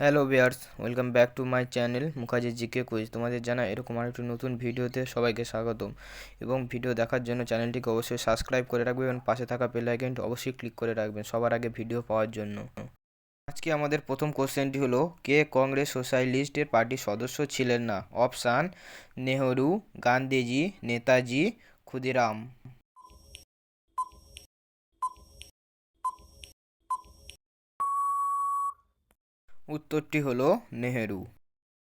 Hello viewers welcome back to my channel Mukherjee GK quiz তোমাদের জানা এরকম আরেকটি নতুন ভিডিওতে সবাইকে স্বাগতম। এবং ভিডিও দেখার জন্য চ্যানেলটিকে অবশ্যই সাবস্ক্রাইব করে রাখবেন এবং পাশে থাকা বেল অবশ্যই ক্লিক করে রাখবেন সবার আগে ভিডিও পাওয়ার জন্য। আজকে আমাদের প্রথম কোশ্চেনটি হলো, কে কংগ্রেস সোশ্যালিস্টের পার্টির সদস্য ছিলেন না? অপশান নেহরু, গান্ধীজি, নেতাজি, ক্ষুদিরাম। উত্তরটি হলো নেহেরু।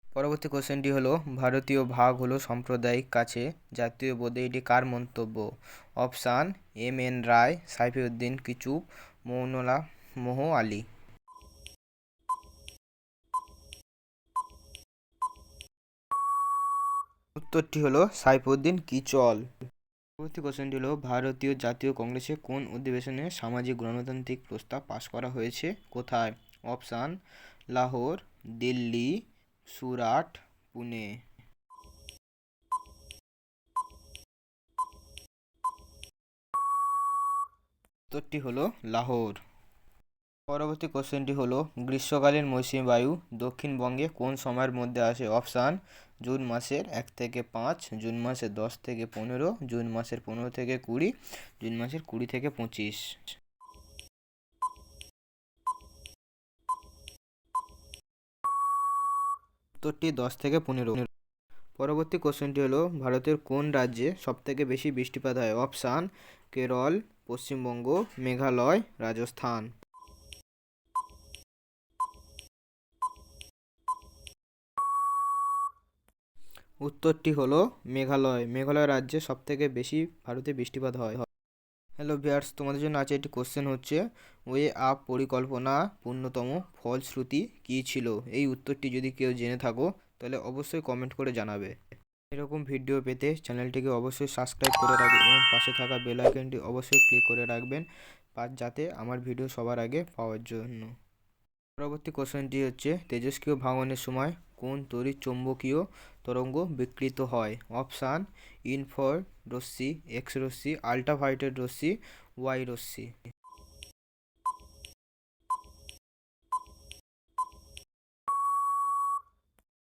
পরবর্তী কোশ্চেনটি হলো, ভারতীয় ভাগ হলো সাম্প্রদায়িক কাছে, জাতীয় বোধে এটি কার মন্তব্য? Option, M N Roy, Saifuddin Kitchlew, Maulana মোহ আলী। উত্তরটি হলো সাইফুদ্দিন কিচল। পরবর্তী কোশ্চেনটি হলো, ভারতীয় জাতীয় কংগ্রেসে কোন অধিবেশনে সামাজিক গণতান্ত্রিক প্রস্তাব পাশ করা হয়েছে? কোথায়? অপশান লাহোর, দিল্লি, সুরাট, পুনে। উত্তরটি হলো লাহোর। পরবর্তী কোশ্চেনটি হলো, গ্রীষ্মকালীন মৌসুমী বায়ু দক্ষিণবঙ্গে কোন সময়ের মধ্যে আসে? অপশান, জুন মাসের এক থেকে পাঁচ, জুন মাসের দশ থেকে পনেরো, জুন মাসের পনেরো থেকে কুড়ি, জুন মাসের কুড়ি থেকে পঁচিশ। উত্তরটি দশ থেকে পনেরো। পরবর্তী কোশ্চেনটি হলো, ভারতের কোন রাজ্যে সবথেকে বেশি বৃষ্টিপাত হয়? অপশান, কেরল, পশ্চিমবঙ্গ, মেঘালয়, রাজস্থান। উত্তরটি হলো, মেঘালয়। মেঘালয় রাজ্যে সবথেকে বেশি ভারতে বৃষ্টিপাত হয়। হ্যালো ভিয়ার্স তোমাদের জন্য আছে একটি কোশ্চেন হচ্ছে ওয়ে আপ পরিকল্পনা পূর্ণতম ফলশ্রুতি কী ছিল? এই উত্তরটি যদি কেউ জেনে থাকো, তাহলে অবশ্যই কমেন্ট করে জানাবে। এরকম ভিডিও পেতে চ্যানেলটিকে অবশ্যই সাবস্ক্রাইব করে রাখবেন এবং পাশে থাকা বেল আইকনটি অবশ্যই ক্লিক করে রাখবেন যাতে আমার ভিডিও সবার আগে পাওয়ার জন্য। পরবর্তী কোশ্চেনটি হচ্ছে, তেজস্ক্রিয় ভাঙনের সময় কোন তড়িৎ চৌম্বকীয় তরঙ্গ বিকৃত হয়? অপশান, ইনফর রশ্মি, এক্স রশ্মি, আলট্রাভায়োলেট রশ্মি, ওয়াই রশ্মি।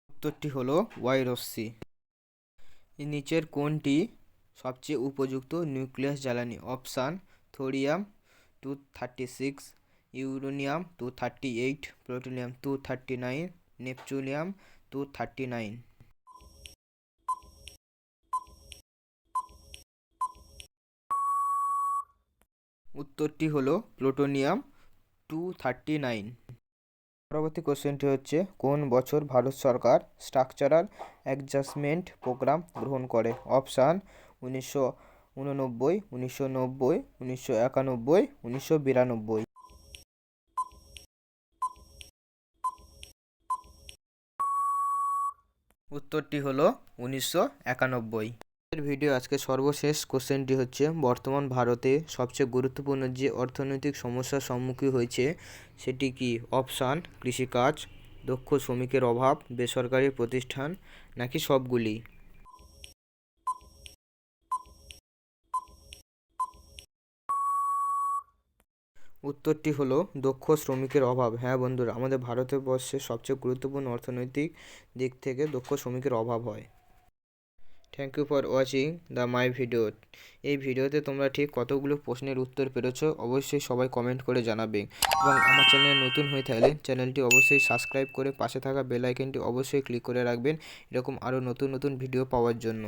উত্তরটি হলো ওয়াই রশ্মি। নিচের কোনটি সবচেয়ে উপযুক্ত নিউক্লিয়াস জ্বালানি। Option, thorium two thirty six, uranium two thirty eight plutonium two thirty nine neptunium two thirty nine. উত্তরটি হলো প্লুটোনিয়াম টু থার্টি নাইন। পরবর্তী কোশ্চেনটি হচ্ছে, কোন বছর ভারত সরকার স্ট্রাকচারাল অ্যাডজাস্টমেন্ট প্রোগ্রাম গ্রহণ করে? অপশান, উনিশশো উননব্বই, উনিশশো নব্বই, উনিশশো একানব্বই, উনিশশো বিরানব্বই। উত্তরটি হলো উনিশশো একানব্বই। ভিডিও আজকে সর্বশেষ। কোশ্চেনটি হচ্ছে, বর্তমান ভারতে সবচেয়ে গুরুত্বপূর্ণ যে অর্থনৈতিক সমস্যার সম্মুখীন হয়েছে, সেটি কি অপশান, কৃষিকাজ, দক্ষ শ্রমিকের অভাব, বেসরকারি প্রতিষ্ঠান, নাকি সবগুলি? উত্তরটি হলো, দক্ষ শ্রমিকের অভাব। হ্যাঁ বন্ধুরা, আমাদের ভারতবর্ষে সবচেয়ে গুরুত্বপূর্ণ অর্থনৈতিক দিক থেকে দক্ষ শ্রমিকের অভাব হয়। Thank you for watching the my video এই ভিডিওতে তোমরা ঠিক কতগুলো প্রশ্নের উত্তর পেরেছ অবশ্যই সবাই কমেন্ট করে জানাবে। এবং আমার চ্যানেল নতুন হয়ে থাকলে চ্যানেলটি অবশ্যই সাবস্ক্রাইব করে পাশে থাকা বেল আইকনটি অবশ্যই ক্লিক করে রাখবেন, এরকম আরও নতুন নতুন ভিডিও পাওয়ার জন্য।